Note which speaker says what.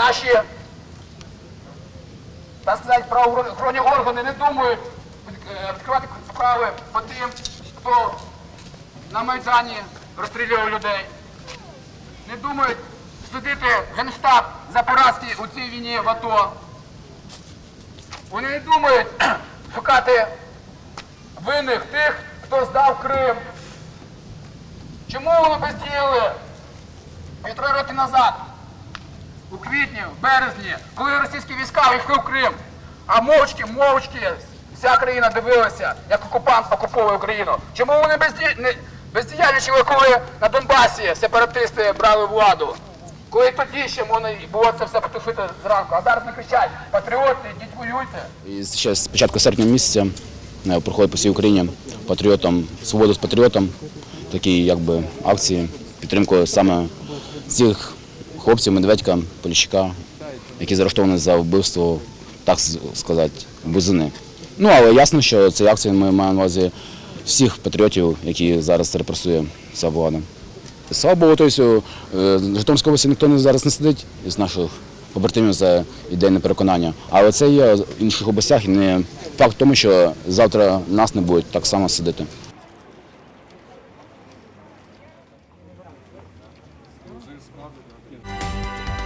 Speaker 1: наші так сказати, правоохоронні органи не думають е, відкривати справи по тим, хто на Майдані розстрілював людей. Не думають судити Генштаб за поразки у цій війні в АТО. Вони не думають шукати винних тих, хто здав Крим. Чому вони постріли півтора роки назад? У квітні, в березні, коли російські війська війшли в Крим, а мовчки, мовчки, вся країна дивилася, як окупант окуповує Україну. Чому вони безді... бездіяльничали, коли на Донбасі сепаратисти брали владу? Коли тоді ще можна було це все потушити зранку, а зараз не кричать, патріоти, йдіть воюйте.
Speaker 2: І ще з початку серпня місяця е, проходить по всій Україні патріотам, свободу з патріотом, такі якби акції, підтримку саме цих хлопців, Медведька, Поліщука, які заарештовані за вбивство, так сказати, бузини. Ну, але ясно, що ці акції ми маємо на увазі всіх патріотів, які зараз репресує ця влада. Слава Богу, тобто, е, в Житомирській області ніхто зараз не сидить із наших побратимів за ідейне переконання. Але це є в інших областях і не факт в тому, що завтра нас не будуть так само сидити. Składze.